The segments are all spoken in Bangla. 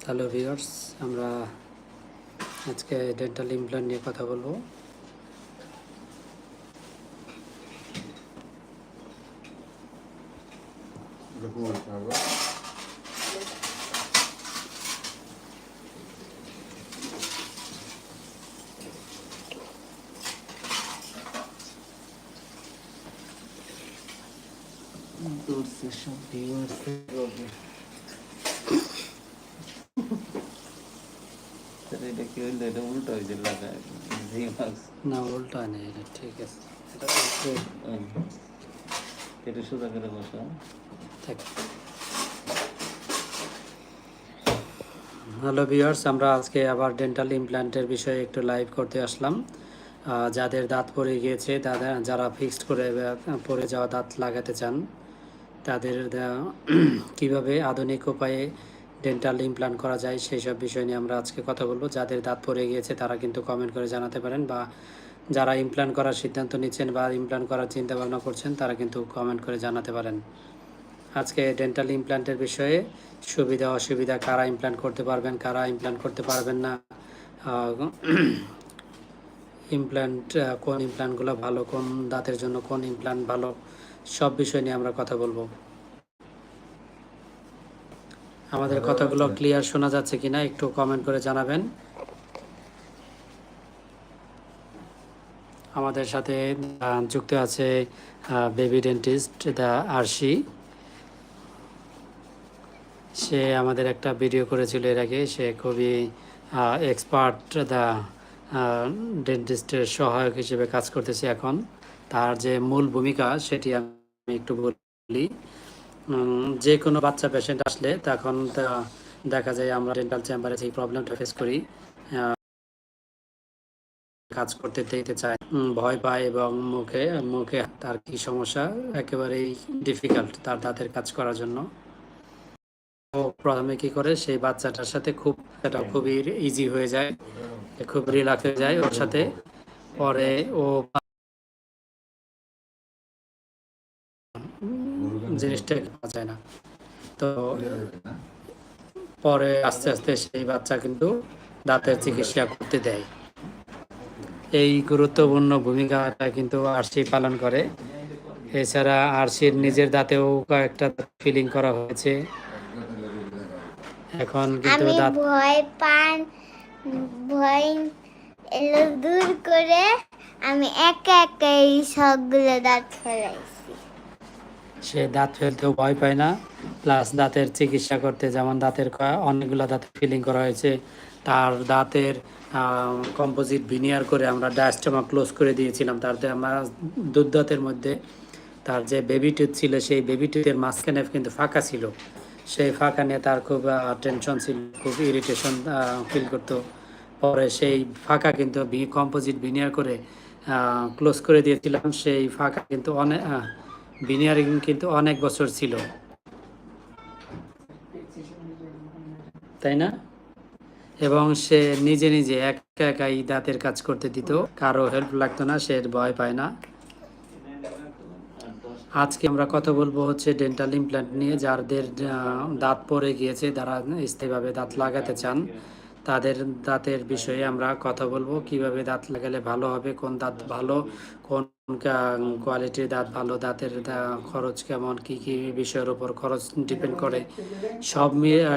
হ্যালো ভিউয়ার্স আমরা আজকে ডেন্টাল ইমপ্ল্যান্ট নিয়ে কথা বলব এরকম হতে হবে সব ভিউয়ার্স এটা কি হইল এটা উল্টো হয়েছে জি না উল্টা নেই এটা ঠিক আছে। এটা এটা সোজা করে বসা। থাক। হ্যালো ভিউয়ার্স আমরা আজকে আবার ডেন্টাল ইমপ্ল্যান্টের বিষয়ে একটু লাইভ করতে আসলাম। যাদের দাঁত পড়ে গিয়েছে তাদের যারা ফিক্সড করে পড়ে যাওয়া দাঁত লাগাতে চান তাদের কীভাবে আধুনিক উপায়ে ডেন্টাল ইমপ্ল্যান্ট করা যায় সেই সব বিষয় নিয়ে আমরা আজকে কথা বলব। যাদের দাঁত পড়ে গিয়েছে তারা কিন্তু কমেন্ট করে জানাতে পারেন বা যারা ইমপ্ল্যান্ট করার সিদ্ধান্ত নিচ্ছেন বা ইমপ্ল্যান্ট করার চিন্তা ভাবনা করছেন তারা কিন্তু কমেন্ট করে জানাতে পারেন। আজকে ডেন্টাল ইমপ্ল্যান্টের বিষয়ে সুবিধা, অসুবিধা কারা ইমপ্ল্যান্ট করতে পারবেন, কারা ইমপ্ল্যান্ট করতে পারবেন না? ইমপ্ল্যান্ট কোন ইমপ্ল্যান্টগুলো ভালো, কোন দাঁতের জন্য কোন ইমপ্ল্যান্ট ভালো? সব বিষয় নিয়ে আমরা কথা বলব। আমাদের কথাগুলো ক্লিয়ার শোনা যাচ্ছে কিনা একটু কমেন্ট করে জানাবেন। আমাদের সাথে যুক্ত আছে বেবি ডেন্টিস্ট দ্য আরশি সে আমাদের একটা ভিডিও করেছিল এর আগে। সে খুবই এক্সপার্ট দ্য ডেন্টিস্টের সহায়ক হিসেবে কাজ করতেছে এখন। তার যে মূল ভূমিকা সেটি আমি একটু বলি। যে কোনো বাচ্চা পেশেন্ট আসলে তখন দেখা যায় আমরা ডেন্টাল চেম্বারে যে প্রবলেমটা ফেস করি। কাজ করতে দিতে চায়। ভয় পায় এবং মুখে মুখে তার কি সমস্যা, একেবারেই ডিফিকাল্ট তার দাঁতের কাজ করার জন্য। ও প্রথমে কি করে, সেই বাচ্চাটার সাথে খুব এটা খুবই ইজি হয়ে যায়। খুব রিল্যাক্স হয়ে যায় ওর সাথে। পরে ও জিনিসটা পাওয়া যায় না। তো পরে আস্তে আস্তে সেই বাচ্চা কিন্তু দাঁতের চিকিৎসা করতে দেয়। এই গুরুত্বপূর্ণ ভূমিকাটা কিন্তু আরসি পালন করে। এছাড়া আরসির নিজের দাঁতেও কয়েকটা ফিলিং করা হয়েছে। এখন কিন্তু দাঁত ভয় পান ভয় এলো দূর করে আমি একা একা এই সবগুলো দাঁত ফেলাইছি। সে দাঁত ফেলতেও ভয় পায় না। প্লাস দাঁতের চিকিৎসা করতে যেমন দাঁতের অনেকগুলো দাঁতের ফিলিং করা হয়েছে। তার দাঁতের কম্পোজিট ভিনিয়ার করে আমরা ডায়াস্টোমা ক্লোজ করে দিয়েছিলাম। তার আমরা দুধ দাঁতের মধ্যে তার যে বেবি টুথ ছিল, সেই বেবি টুথের মাঝখানে কিন্তু ফাঁকা ছিল। সেই ফাঁকা নিয়ে তার খুব টেনশন ছিল, খুব ইরিটেশন ফিল করতো। পরে সেই ফাঁকা কিন্তু কম্পোজিট ভিনিয়ার করে ক্লোজ করে দিয়েছিলাম। সেই ফাঁকা কিন্তু অনেক ভিনিয়ারিং কিন্তু অনেক বছর ছিল। তাই না? এবং সে নিজে নিজে একা একাই দাঁতের কাজ করতে দিত। কারও হেল্প লাগতো না, সে ভয় পায় না। আজকে আমরা কথা বলব হচ্ছে ডেন্টাল ইমপ্ল্যান্ট নিয়ে, যাদের দাঁত পড়ে গিয়েছে, তারা স্থায়ীভাবে দাঁত লাগাতে চান। তাদের দাঁতের বিষয়ে আমরা কথা বলব। কীভাবে দাঁত লাগালে ভালো হবে, কোন দাঁত ভালো, কোন কোয়ালিটির দাঁত ভালো, দাঁতের খরচ কেমন, কি কি বিষয়ের উপর খরচ ডিপেন্ড করে। সব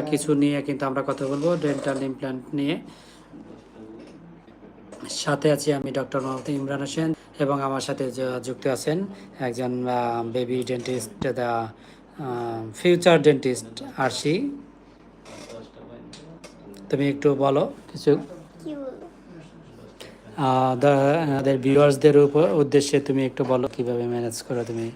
কিছু নিয়ে কিন্তু আমরা কথা বলব ডেন্টাল ইমপ্ল্যান্ট নিয়ে। সাথে আছি আমি ডক্টর মোহাম্মদ ইমরান হোসেন এবং আমার সাথে যুক্ত আছেন একজন baby dentist the future dentist Arshi. তুমি একটু বলো কিছু। আমাদের ভিউয়ার্সদের উপর উদ্দেশ্যে তুমি একটু বলো কীভাবে ম্যানেজ করো তুমি।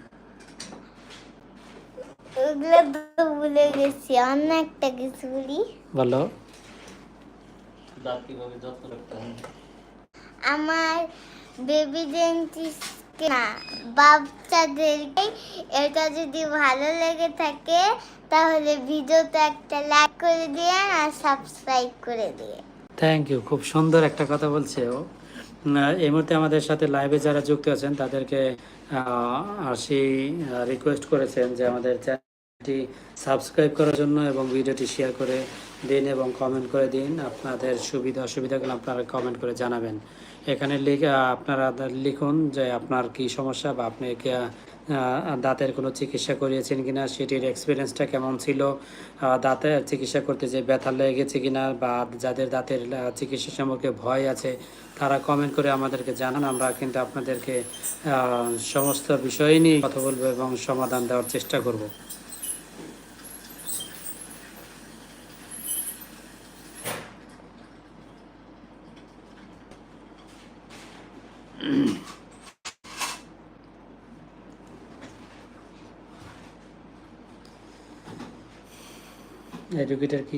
ভুলে গেছি অন্য একটা কিছু বলি। বলো। আমার বেবি ডেন্টিস্টকে কাউকে না। বাচ্চাদেরকে এটা যদি ভালো লেগে থাকে, তাহলে ভিডিওতে একটা লাইক করে দিয়ে আর সাবস্ক্রাইব করে দিয়ে। থ্যাংক ইউ খুব সুন্দর একটা কথা বলছে ও। এই মুহূর্তে আমাদের সাথে লাইভে যারা যুক্ত আছেন, তাদেরকে আশি রিকোয়েস্ট করেছেন যে আমাদের চ্যানেলটি সাবস্ক্রাইব করার জন্য এবং ভিডিওটি শেয়ার করে দিন এবং কমেন্ট করে দিন। আপনাদের সুবিধা অসুবিধাগুলো আপনারা কমেন্ট করে জানাবেন। এখানে আপনারা লিখুন যে আপনার কি সমস্যা বা আপনি দাঁতের কোনো চিকিৎসা করিয়েছেন কিনা, সেটির এক্সপিরিয়েন্সটা কেমন ছিল দাঁতের চিকিৎসা করতে যে ব্যথা লেগে গেছে কিনা বা যাদের দাঁতের চিকিৎসা সম্পর্কে ভয় আছে, তারা কমেন্ট করে আমাদেরকে জানান। আমরা কিন্তু আপনাদেরকে সমস্ত বিষয় নিয়ে কথা বলব এবং সমাধান দেওয়ার চেষ্টা করব।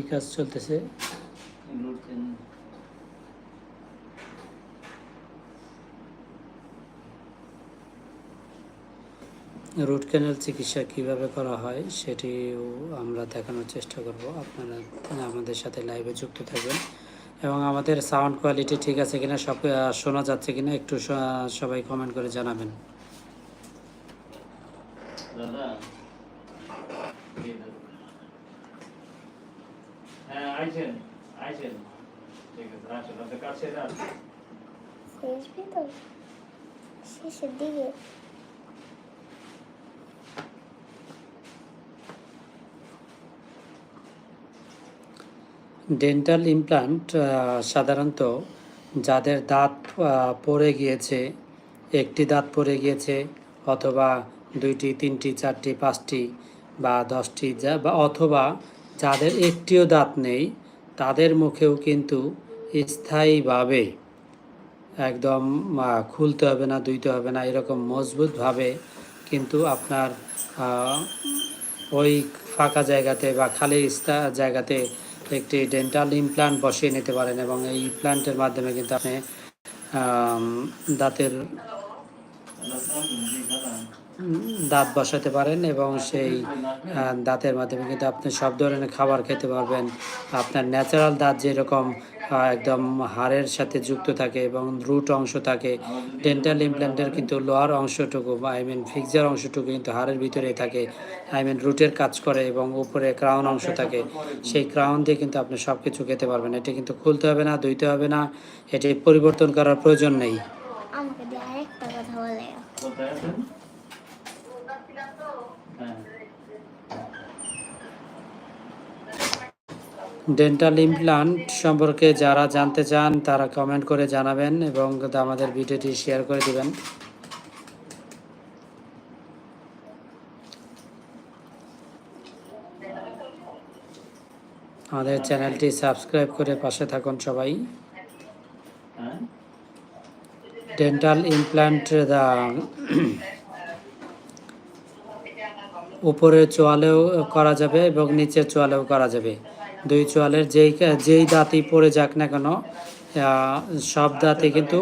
কাজ চলতেছে? রুট ক্যানেল চিকিৎসা কীভাবে করা হয় সেটিও আমরা দেখানোর চেষ্টা করব। আপনারা আমাদের সাথে লাইভে যুক্ত থাকবেন। এবং আমাদের সাউন্ড কোয়ালিটি ঠিক আছে কিনা, সব শোনা যাচ্ছে কিনা একটু সবাই কমেন্ট করে জানাবেন দাদা এই দাদা। হ্যাঁ আইছেন আইছেন ঠিক আছে আসেন আপনার কাছে রাখ শেষ ভিতর শেষের দিকে। ডেন্টাল ইমপ্লান্ট সাধারণত যাদের দাঁত আহ, পড়ে গিয়েছে একটি দাঁত পড়ে গিয়েছে অথবা দুইটি তিনটি চারটি পাঁচটি বা দশটি যা বা অথবা যাদের একটিও দাঁত নেই, তাদের মুখেও কিন্তু স্থায়ীভাবে একদম খুলতে হবে না দুইতে হবে না, এরকম মজবুতভাবে কিন্তু আপনার ওই ফাঁকা জায়গাতে বা খালি জায়গাতে একটি ডেন্টাল ইমপ্লান্ট বসিয়ে নিতে পারেন এবং এই ইমপ্লান্টের মাধ্যমে কিন্তু আপনি দাঁতের দাঁত বসাতে পারেন এবং সেই দাঁতের মাধ্যমে কিন্তু আপনি সব ধরনের খাবার খেতে পারবেন। আপনার ন্যাচারাল দাঁত যেরকম একদম হাড়ের সাথে যুক্ত থাকে এবং রুট অংশ থাকে ডেন্টাল ইমপ্ল্যান্টের কিন্তু লোয়ার অংশটুকু বা আই মিন ফিক্সার অংশটুকু কিন্তু হাড়ের ভিতরে থাকে। আই মিন রুটের কাজ করে এবং উপরে ক্রাউন অংশ থাকে। সেই ক্রাউন দিয়ে কিন্তু আপনি সব কিছু খেতে পারবেন। এটি কিন্তু খুলতে হবে না ধুইতে হবে না। এটি পরিবর্তন করার প্রয়োজন নেই। আমাকে আরেকটা কথা বলে কোথায় আছেন হ্যাঁ ডেন্টাল ইমপ্লান্ট সম্পর্কে যারা জানতে চান, তারা কমেন্ট করে জানাবেন এবং আমাদের ভিডিওটি শেয়ার করে দিবেন। আমাদের চ্যানেলটি সাবস্ক্রাইব করে পাশে থাকুন সবাই। ডেন্টাল ইমপ্ল্যান্ট দা উপরে চোয়ালেও করা যাবে এবং নিচের চোয়ালেও করা যাবে। দুই চোয়ালের যেই যেই দাঁতই পড়ে যাক না কেন সব দাঁতে কিন্তু,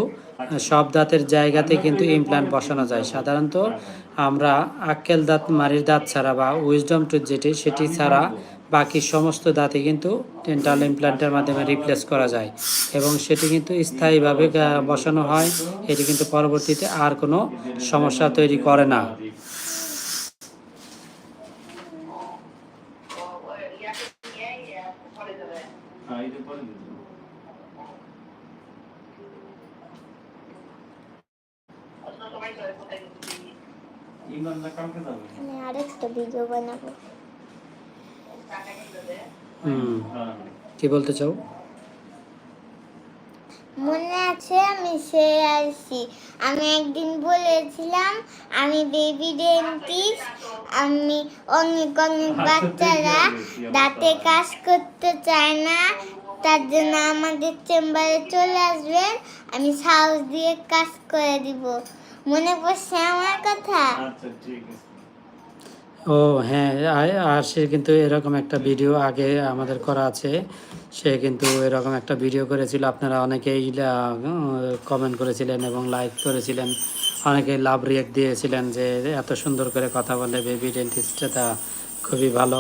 সব দাঁতের জায়গাতে কিন্তু ইমপ্ল্যান্ট বসানো যায়। সাধারণত আমরা আক্কেল দাঁত মারির দাঁত ছাড়া বা উইজডম টুথ যেটি, সেটি ছাড়া বাকি সমস্ত দাঁতে কিন্তু ডেন্টাল ইমপ্ল্যান্টের মাধ্যমে রিপ্লেস করা যায়। এবং সেটি কিন্তু স্থায়ীভাবে বসানো হয়। এটি কিন্তু পরবর্তীতে আর কোনো সমস্যা তৈরি করে না হ্যাঁ এই যে পরে দিন ইমরান না কালকে যাবে। আমি আরেকটা ভিডিও বানাবো। হুম। হ্যাঁ। কি বলতে চাও? মনে আছে আমি সে আসছি আমি একদিন বলেছিলাম আমি বেবি ডেন্টিস্ট আমি অনেক অনেক বাচ্চারা দাঁতে কাজ করতে চায় না তার জন্য আমাদের চেম্বারে চলে আসবেন আমি সাহস দিয়ে কাজ করে দিব। মনে পড়ছে আমার কথা? আচ্ছা ঠিক আছে। ও হ্যাঁ আর সে কিন্তু এরকম একটা ভিডিও আগে আমাদের করা আছে। সে কিন্তু এরকম একটা ভিডিও করেছিল। আপনারা অনেকেই কমেন্ট করেছিলেন এবং লাইক করেছিলেন। অনেকে লাভ রিয়েক্ট দিয়েছিলেন যে এত সুন্দর করে কথা বলে বেবি ডেন্টিস্টটা খুবই ভালো।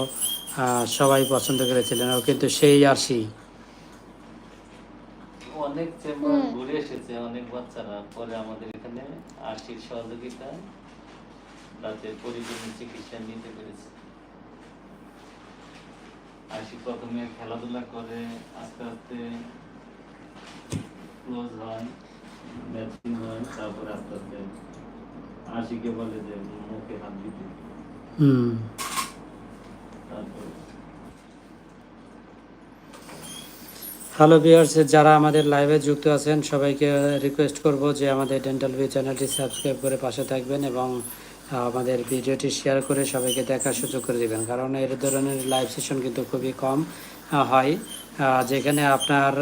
সবাই পছন্দ করেছিলেন। ও কিন্তু সেই আরশি অনেক চেম্বার ঘুরে এসেছে অনেক বাচ্চারা। পরে আমাদের এখানে আশির সহযোগিতায় দাঁতের পরিপূর্ণ চিকিৎসা নিতে পেরেছে। আশি প্রথমে খেলাধুলা করে আস্তে আস্তে ক্লোজ হয় ম্যাচিং হয় তারপরে আস্তে আস্তে আশিকে বলে যে মুখে হাত দিতে হুম তারপর হ্যালো ভিউয়ার্স যারা আমাদের লাইভে যুক্ত আছেন, সবাইকে রিকোয়েস্ট করব যে আমাদের ডেন্টাল ভিউ চ্যানেলটি সাবস্ক্রাইব করে পাশে থাকবেন এবং আমাদের ভিডিওটি শেয়ার করে সবাইকে দেখার সুযোগ করে দিবেন। কারণ এর ধরনের লাইভ সেশন কিন্তু খুবই কম হয়। যেখানে আপনার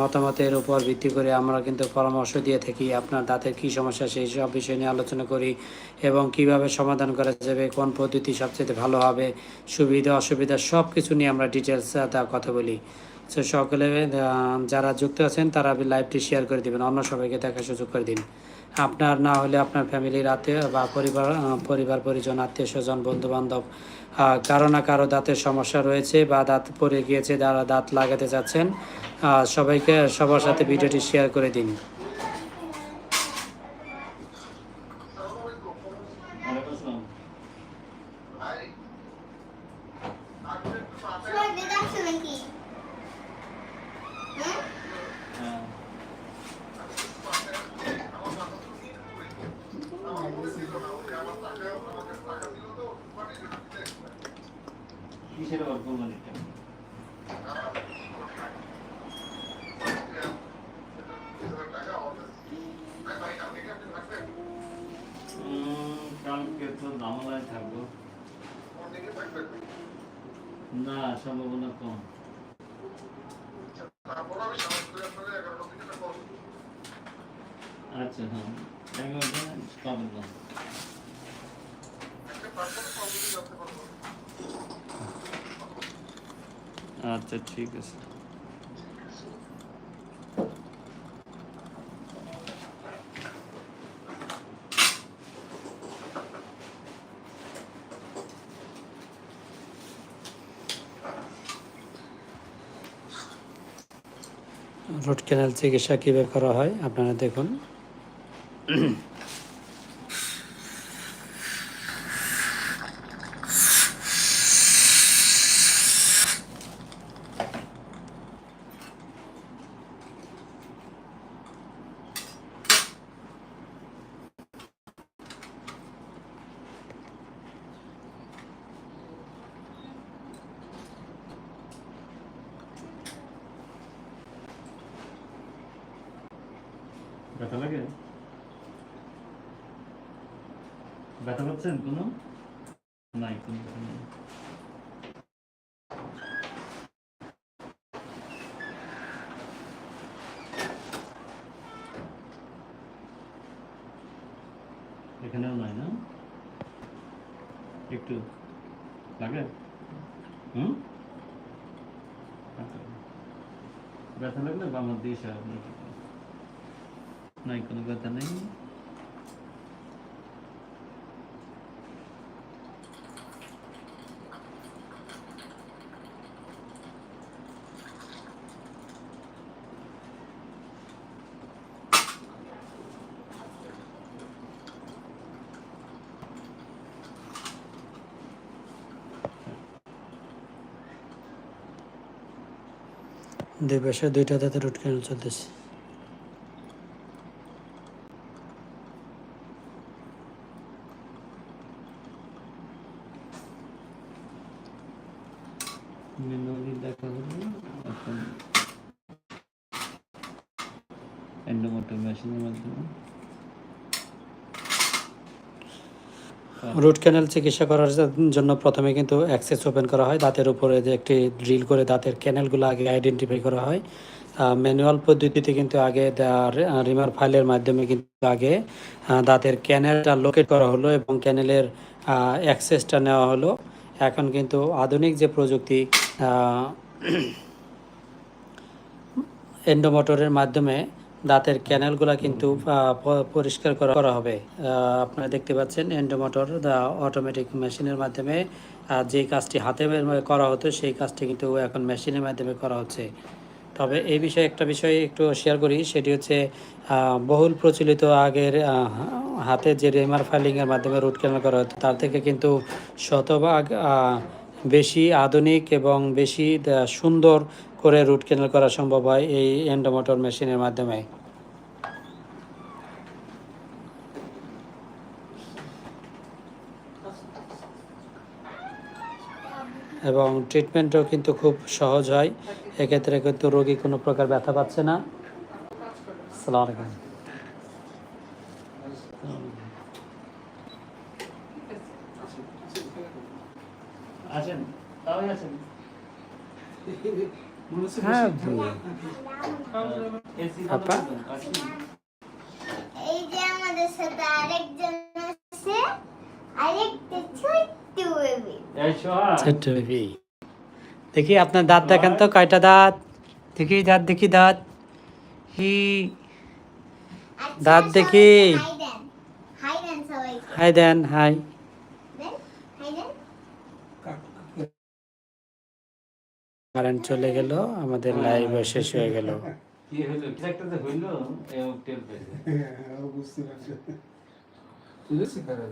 মতামতের উপর ভিত্তি করে আমরা কিন্তু পরামর্শ দিয়ে থাকি আপনার দাঁতের কী সমস্যা, সেই সব বিষয় নিয়ে আলোচনা করি এবং কীভাবে সমাধান করা যাবে, কোন পদ্ধতি সবচেয়ে ভালো হবে, সুবিধা, অসুবিধা সব কিছু নিয়ে আমরা ডিটেলস কথা বলি। তো সকলে যারা যুক্ত আছেন তারা লাইভটি শেয়ার করে দিবেন। অন্য সবাইকে দেখার সুযোগ করে দিন। আপনার না হলে আপনার ফ্যামিলির আত্মীয় বা পরিবার পরিবার পরিজন আত্মীয় স্বজন বন্ধু বান্ধব কারও না কারও দাঁতের সমস্যা রয়েছে বা দাঁত পড়ে গিয়েছে যারা দাঁত লাগাতে চাচ্ছেন সবাইকে সবার সাথে ভিডিওটি শেয়ার করে দিন আসসালাম। সর্দি লাগছে নাকি হুম? হ্যাঁ কিসের আবার কোরবানিটা উম, কালকে তো ঝামেলায় থাকব না সম্ভাবনা কম। আচ্ছা হ্যাঁ। এগারোটা পাবেন আচ্ছা ঠিক আছে। রুট ক্যানাল চিকিৎসা কীভাবে করা হয় আপনারা দেখুন। ব্যথা লাগে? ব্যথা পাচ্ছেন কোনো? নাই, কোনো এখানেও নাই না? একটু লাগে? হুম? আচ্ছা। ব্যথা লাগলে বামার দিয়ে আপনার নাই কোনো ব্যথা নেই। দুই পাশে দুইটা দাঁতে রুট ক্যানেল চলতেছে। রুট ক্যানেল চিকিৎসা করার জন্য প্রথমে কিন্তু অ্যাক্সেস ওপেন করা হয়, দাঁতের উপরে যে একটি ড্রিল করে দাঁতের ক্যানেলগুলো আগে আইডেন্টিফাই করা হয়। ম্যানুয়াল পদ্ধতিতে কিন্তু আগে রিমার ফাইলের মাধ্যমে কিন্তু আগে দাঁতের ক্যানেলটা লোকেট করা হলো এবং ক্যানেলের অ্যাক্সেসটা নেওয়া হলো। এখন কিন্তু আধুনিক যে প্রযুক্তি এন্ডোমোটরের মাধ্যমে দাঁতের ক্যানেলগুলো কিন্তু পরিষ্কার করা হবে। আপনারা দেখতে পাচ্ছেন এন্ডোমোটর অটোমেটিক মেশিনের মাধ্যমে যে কাজটি হাতে করা হতো, সেই কাজটি কিন্তু এখন মেশিনের মাধ্যমে করা হচ্ছে। তবে এই বিষয়ে একটা বিষয় একটু শেয়ার করি, সেটি হচ্ছে বহুল প্রচলিত আগের হাতে যে রেমার ফাইলিংয়ের মাধ্যমে রুট ক্যানেল করা হতো, তার থেকে কিন্তু শতভাগ বেশি আধুনিক এবং বেশি সুন্দর করে রুট ক্যানেল করা সম্ভব হয় এই এন্ডোমোটর মেশিনের মাধ্যমে। এবং ট্রিটমেন্টও কিন্তু খুব সহজ হয়। এক্ষেত্রে কিন্তু রোগী কোনো প্রকার ব্যথা পাচ্ছে না। সালাম আছেন? তাও আছেন? হ্যাঁ আপা? এই যে আমাদের সাথে আরেকজন আছে আরেকটা ছোট্ট বেবি ছোট্ট বেবি দেখি আপনার দাঁত দেখান তো কয়টা দাঁত? দেখি দাঁত দেখি দাঁত। হি। দাঁত দেখি। হাই দেন হাই দেন সবাইকে হাই দেন হাই দেন হাই দেন কারেন্ট চলে গেল আমাদের লাইভ শেষ হয়ে গেল। কি হইল একটা যে হইল এ টের পেয়েছে বুঝতে পারছি। বুঝেছি কারণ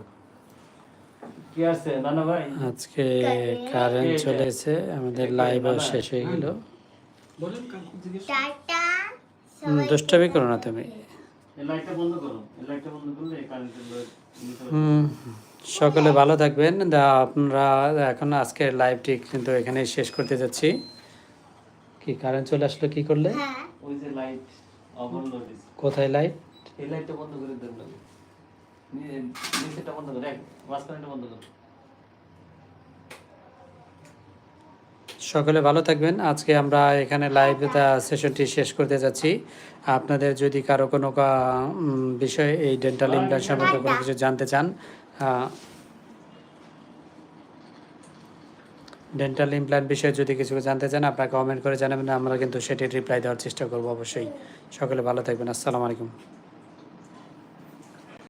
কি আছে নানা ভাই? আজকে কারেন্ট চলে এসে আমাদের লাইভ শেষ হয়ে গেল। দুষ্টামি করো না তুমি। সকলে ভালো থাকবেন। আপনারা এখন আজকের লাইভটি কিন্তু এখানেই শেষ করতে যাচ্ছি। কি কারেন্ট চলে আসলো কি করলে? হ্যাঁ। ওই যে লাইট ওভারলোড কোথায় লাইট এই লাইটটা বন্ধ করে দেন না নি- বন্ধ করে মাঝখানেটা বন্ধ করো। সকলে ভালো থাকবেন। আজকে আমরা এখানে লাইভ সেশনটি শেষ করতে যাচ্ছি। আপনাদের যদি কারও কোনো কা- বিষয়ে এই ডেন্টাল ইমপ্লান্ট সম্পর্কে কোনো কিছু জানতে চান ডেন্টাল ইমপ্ল্যান্ট বিষয়ে যদি কিছু জানতে চান আপনারা কমেন্ট করে জানাবেন। আমরা কিন্তু সেটি রিপ্লাই দেওয়ার চেষ্টা করব অবশ্যই। সকলে ভালো থাকবেন। আসসালামু আলাইকুম।